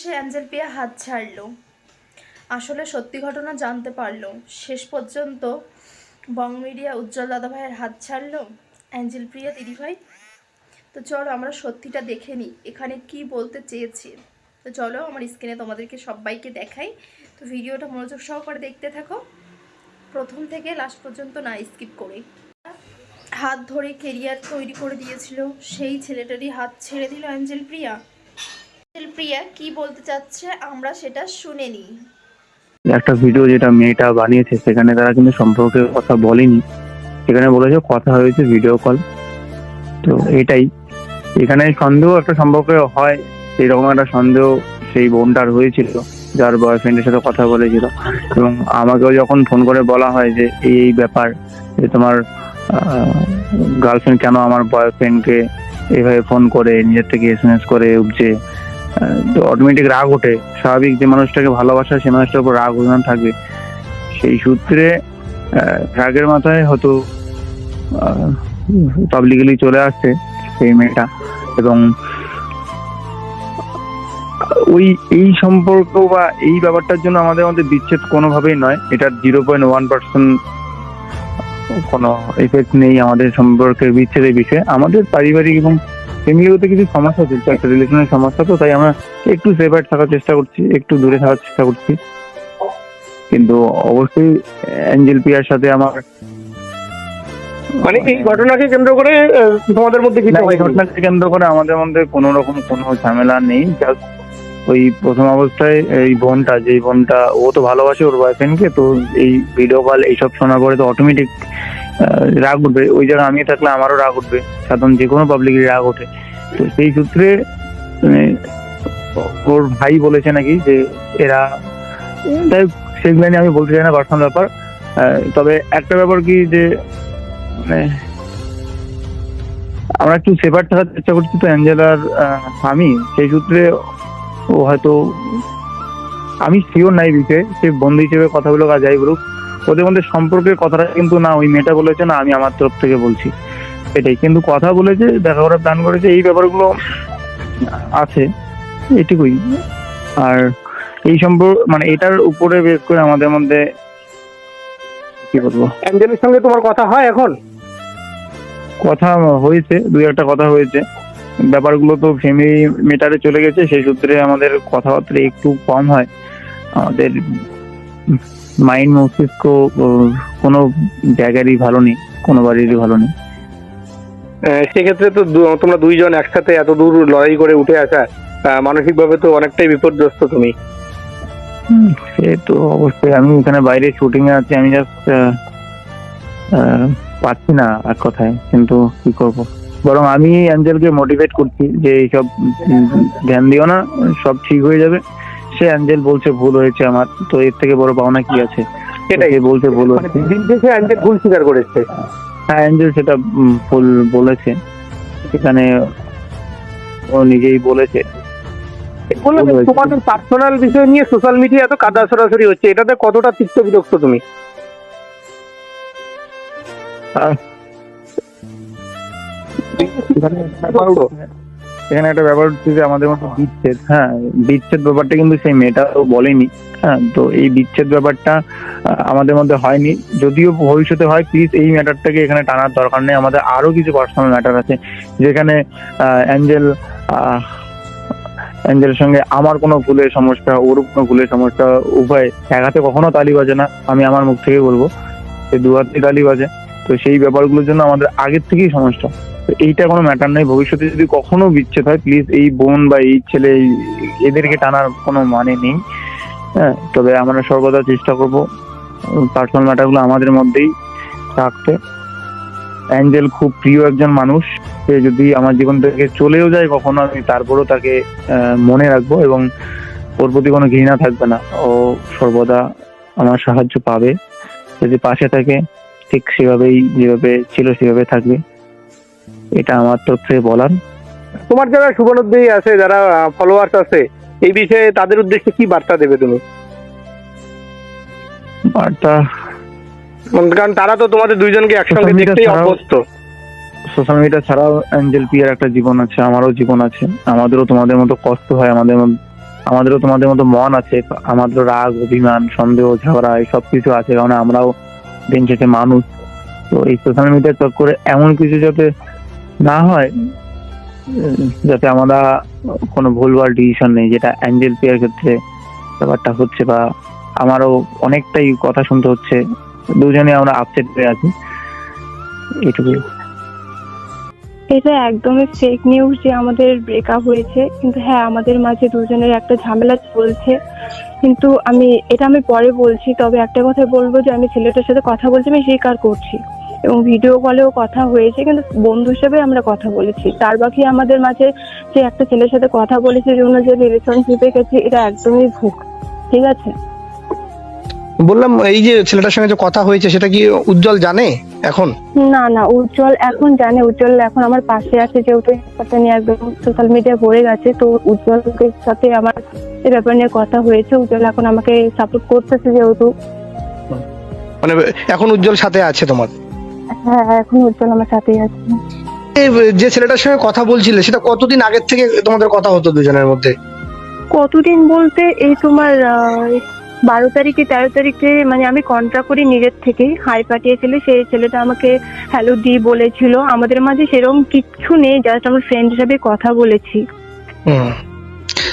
সে Angel পিয়া হাত ছাড়লো। আসলে সত্যি ঘটনা জানতে পারল। শেষ পর্যন্ত বং মিডিয়া উজ্জ্বল দাদা ভাইয়ের হাত ছাড়লো। অ্যাঞ্জেল প্রিয়া দিদিভাই তো চলো আমরা সত্যিটা দেখে নিই, এখানে কি বলতে চেয়েছে। তো চলো আমার স্ক্রিনে তোমাদেরকে সবাইকে দেখাই। তো ভিডিওটা মনোযোগ সহকারে দেখতে থাকো। প্রথম থেকে লাস্ট পর্যন্ত না স্কিপ করে। হাত ধরে কেরিয়ার তৈরি করে দিয়েছিল। সেই ছেলেটারই হাত ছেড়ে দিল অ্যাঞ্জেল প্রিয়া। প্রিয়া কি বলতে চাচ্ছে আমরা সেটা শুনে নিই। একটা ভিডিও যেটা মেয়েটা বানিয়েছে, সেখানে তারা কিন্তু সম্পর্কের কথা বলেনি। সেখানে বলেছে কথা হয়েছে ভিডিও কল তো এটাই। এখানে সন্দেহ একটা সম্পর্কে হয় এরকম একটা সন্দেহ সেই বোনটার হয়েছিল, যার বয়ফ্রেন্ডের সাথে কথা বলেছিল। এবং আমাকেও যখন ফোন করে বলা হয় যে, এই ব্যাপার, যে তোমার গার্লফ্রেন্ড কেন আমার বয়ফ্রেন্ডকে এভাবে ফোন করে, নিজের থেকে এস এম এস করে উপজে অটোমেটিক রাগ ওঠে, স্বাভাবিক যে মানুষটাকে ভালোবাসা, সে মানুষটার উপর রাগ অভিমান থাকবে। সেই সূত্রে রাগের মাথায় হয়তো পাবলিকলি চলে আসছে সেই মেয়েটা এবং ওই, এই সম্পর্ক বা এই ব্যাপারটার জন্য আমাদের মধ্যে বিচ্ছেদ কোনোভাবেই নয়। এটার জিরো পয়েন্ট ওয়ান পার্সেন্ট কোনো এফেক্ট নেই আমাদের সম্পর্কের বিচ্ছেদের বিষয়ে। আমাদের পারিবারিক এবং ফ্যামিলিগত কিছু সমস্যা চলছে একটা রিলেশনের সমস্যা তো তাই আমরা একটু সেপারেট থাকার চেষ্টা করছি একটু দূরে থাকার চেষ্টা করছি। কিন্তু অবশ্যই অ্যাঞ্জেল পিয়ার সাথে আমার মানে এই ঘটনাকে কেন্দ্র করে তোমাদের মধ্যে কিছু এই ঘটনাকে কেন্দ্র করে আমাদের মধ্যে কোনো রকম কোনো ঝামেলা নেই জাস্ট ওই প্রথম অবস্থায় এই বোনটা যে বোনটা ও তো ভালোবাসে ওর বয়ফ্রেন্ডকে তো এই ভিডিও কল এইসব শোনার পরে তো অটোমেটিক রাগ উঠবে। ওই জায়গায় আমি থাকলে আমারও রাগ উঠবে। সাধারণ যে কোনো পাবলিকের রাগ ওঠে। তো সেই সূত্রে মানে, ওর ভাই বলেছে নাকি যে এরা তাই সেগুলো নিয়ে আমি বলতে চাই না পার্সোনাল ব্যাপার। তবে একটা ব্যাপার কি যে মানে আমরা একটু সেপার থাকার চেষ্টা করছি তো অ্যাঞ্জেলার আমি সেই সূত্রে ও হয়তো আমি শিওর নাই বিষয়ে সে বন্ধু হিসেবে কথা বলুক আর যাই বলুক। ওদের মধ্যে সম্পর্কের কথাটা কিন্তু না ওই মেয়েটা বলেছে না আমি আমার তরফ থেকে বলছি। এটাই। কিন্তু কথা বলেছে দেখা করার প্ল্যান করেছে এই ব্যাপারগুলো আছে এটুকুই। আর এই সম্পর্ক মানে এটার উপরে বেশ করে আমাদের মধ্যে কি বলব? অ্যাঞ্জেলের সঙ্গে তোমার কথা হয় এখন? কথা হয়েছে দুই একটা কথা হয়েছে। ব্যাপারগুলো তো ফ্যামিলি মেটারে চলে গেছে সেই সূত্রে আমাদের কথাবার্তা একটু কম হয়। আমাদের মাইন্ড মস্তিষ্ক কোনো জায়গারই ভালো নেই কোনো বাড়িরই ভালো নেই। সেক্ষেত্রে তো তোমরা দুইজন একসাথে এত দূর লড়াই করে উঠে আসা মানসিকভাবে তো অনেকটাই বিপর্যস্ত তুমি। সে তো অবশ্যই। আমি এখানে বাইরে শুটিং এ আছি আমি জাস্ট পাচ্ছি না এক কথায় কিন্তু কি করব? বরং আমি অ্যাঞ্জেলকে মোটিভেট করছি যে এইসব ধ্যান দিও না সব ঠিক হয়ে যাবে। সে অ্যাঞ্জেল বলছে ভুল হয়েছে আমার তো এর থেকে বড় পাওনা কি আছে? সেটাই। বলছে ভুল মানে হয়েছে দিন শেষে অ্যাঞ্জেল ভুল স্বীকার করেছে। হ্যাঁ অ্যাঞ্জেল সেটা ভুল বলেছে। সেখানে ও নিজেই বলেছে। বললাম তোমাদের পার্সোনাল বিষয় নিয়ে সোশ্যাল মিডিয়া এত কাদা সরাসরি হচ্ছে এটাতে কতটা তিক্ত বিরক্ত তুমি? আর এখানে একটা ব্যাপার হচ্ছে যে আমাদের মধ্যে বিচ্ছেদ হ্যাঁ বিচ্ছেদ ব্যাপারটা কিন্তু সেই মেয়েটাও বলেনি হ্যাঁ তো এই বিচ্ছেদ ব্যাপারটা আমাদের মধ্যে হয়নি, যদিও ভবিষ্যতে হয় প্লিজ এই ম্যাটারটাকে এখানে টানার দরকার নেই, আমাদের আরও কিছু পার্সোনাল ম্যাটার আছে, যেখানে অ্যাঞ্জেল অ্যাঞ্জেলের সঙ্গে আমার কোনো ভুলের সমস্যা, ওর কোনো ভুলের সমস্যা, উভয়, এক হাতে কখনো তালি বাজে না, আমি আমার মুখ থেকে বলব, সে দু হাতে তালি বাজে। তো সেই ব্যাপারগুলোর জন্য আমাদের আগের থেকেই সমস্যা। তো এইটা কোনো ম্যাটার নেই। ভবিষ্যতে যদি কখনো বিচ্ছেদ হয় প্লিজ এই বোন বা এই ছেলে, এদেরকে টানার কোনো মানে নেই। হ্যাঁ তবে আমরা সর্বদা চেষ্টা করব পার্সোনাল ম্যাটারগুলো আমাদের মধ্যেই রাখতে অ্যাঞ্জেল খুব প্রিয় একজন মানুষ। সে যদি আমার জীবন থেকে চলেও যায় কখনো, আমি তারপরও তাকে মনে রাখব এবং ওর প্রতি কোনো ঘৃণা থাকবে না। ও সর্বদা আমার সাহায্য পাবে। যদি পাশে থাকে ঠিক সেভাবেই যেভাবে ছিল সেভাবে থাকবে। এটা আমার তরফ থেকে বলার। তোমার যারা শুভনোদ্দেয়ী আছে যারা ফলোয়ার্স আছে এই বিষয়ে তাদের উদ্দেশ্যে কি বার্তা দেবে তুমি? বার্তা? কারণ তারা তো তোমাদের দুইজনকে একসঙ্গে দেখতেই অভ্যস্ত। সোশ্যাল মিডিয়া ছাড়াও অ্যাঞ্জেল পিয়ার একটা জীবন আছে আমারও জীবন আছে। আমাদেরও তোমাদের মতো কষ্ট হয় আমাদের আমাদেরও তোমাদের মতো মন আছে আমাদেরও রাগ অভিমান সন্দেহ ঝগড়া সব কিছু আছে। কারণ আমরাও দিন শেষে মানুষ। তো এই সোশ্যাল চক করে এমন কিছু যাতে না হয়, যাতে আমরা কোনো ভুলভাল ডিসিশন নেই, যেটা অ্যাঞ্জেল পেয়ার ক্ষেত্রে ব্যাপারটা হচ্ছে বা আমারও অনেকটাই কথা শুনতে হচ্ছে। দুজনে আমরা আপসেট হয়ে আছি। এইটুকুই। এটা একদমই ফেক নিউজ যে আমাদের ব্রেকআপ হয়েছে। কিন্তু হ্যাঁ আমাদের মাঝে দুজনের একটা ঝামেলা চলছে। কিন্তু আমি, এটা আমি পরে বলছি, তবে একটা কথা বলব যে আমি ছেলেটার সাথে কথা বলছি, আমি স্বীকার করছি। এবং ভিডিও কলেও কথা হয়েছে, কিন্তু বন্ধু হিসেবে আমরা কথা বলেছি। তার বাকি আমাদের মাঝে যে একটা ছেলের সাথে কথা বলেছি জন্য যে রিলেশনশিপে গেছি, এটা একদমই ভুল। ঠিক আছে? বললাম এই যে ছেলেটার সঙ্গে যে কথা হয়েছে সেটা কি উজ্জ্বল জানে এখন? না না উজ্জ্বল এখন জানে। উজ্জ্বল এখন আমার পাশে আছে যেহেতু ব্যাপারটা নিয়ে একদম সোশ্যাল মিডিয়া ভরে গেছে তো উজ্জ্বলের সাথে আমার এই ব্যাপার নিয়ে কথা হয়েছে। উজ্জ্বল এখন আমাকে সাপোর্ট করতেছে যেহেতু। মানে এখন উজ্জ্বল সাথে আছে তোমার? হ্যাঁ এখন উজ্জ্বল আমার সাথেই আছে। যে ছেলেটার সঙ্গে কথা বলছিলে সেটা কতদিন আগের থেকে তোমাদের কথা হতো দুজনের মধ্যে? কতদিন বলতে এই তোমার আহ, বারো তারিখে তেরো তারিখে মানে আমি কন্ট্রাক্ট করি নিজের থেকেই হাই পাঠিয়েছিল সেই ছেলেটা আমাকে হ্যালো দি বলেছিল। আমাদের মাঝে সেরকম কিচ্ছু নেই জাস্ট আমার ফ্রেন্ড হিসাবে কথা বলেছি।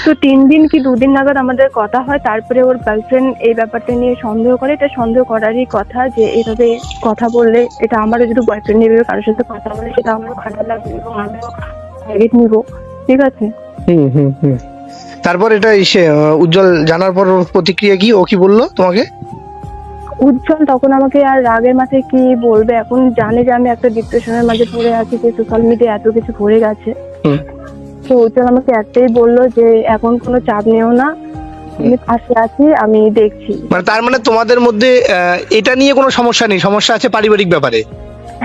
তো তিন দিন কি দুদিন নাগাদ আমাদের কথা হয় তারপরে ওর গার্লফ্রেন্ড এই ব্যাপারটা নিয়ে সন্দেহ করে। এটা সন্দেহ করারই কথা যে এইভাবে কথা বললে এটা আমারও যদি বয়ফ্রেন্ড নেবে কারোর সাথে কথা বলে সেটা আমারও খারাপ লাগবে এবং আমিও নিব। ঠিক আছে? হুম হুম হুম। তারপর এটা এসে উজ্জ্বল জানার পর প্রতিক্রিয়া কি? ও কি বলল তোমাকে? উজ্জ্বল তখন আমাকে আর রাগের মাথায় কি বলবে? এখন জানে যে আমি একটা ডিপ্রেশনের মাঝে পড়ে আছি যে সোশ্যাল মিডিয়া এত কিছু ভরে গেছে। তো উজ্জ্বল আমাকে একটাই বলল যে এখন কোনো চাপ নিও না। আমি পাশে আছি আমি দেখছি। মানে তার মানে তোমাদের মধ্যে এটা নিয়ে কোনো সমস্যা নেই? সমস্যা আছে পারিবারিক ব্যাপারে?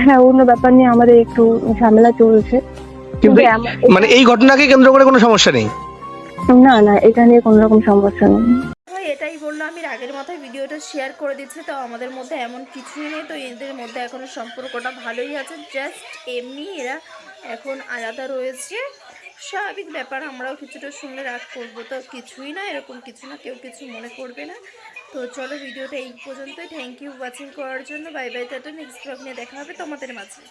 হ্যাঁ অন্য ব্যাপার নিয়ে আমাদের একটু ঝামেলা চলছে। কিন্তু মানে এই ঘটনাকে কেন্দ্র করে কোনো সমস্যা নেই? না না, এটা নিয়ে কোনো রকম সমস্যা নেই। এটাই বলল, আমি রাগের মাথায় ভিডিওটা শেয়ার করে দিচ্ছি, তো আমাদের মধ্যে এমন কিছুই নেই, তো এদের মধ্যে এখনও সম্পর্কটা ভালোই আছে জাস্ট এমনি এরা এখন আলাদা রয়েছে। স্বাভাবিক ব্যাপার, আমরাও কিছুটা শুনলে রাগ করব, তো কিছুই না, এরকম কিছু না, কেউ কিছু মনে করবে না। তো চলো, ভিডিওটা এই পর্যন্তই থ্যাংক ইউ ওয়াচিং করার জন্য বাই বাই টাটা নেক্সট ব্লগ নিয়ে দেখা হবে তোমাদের মাঝে।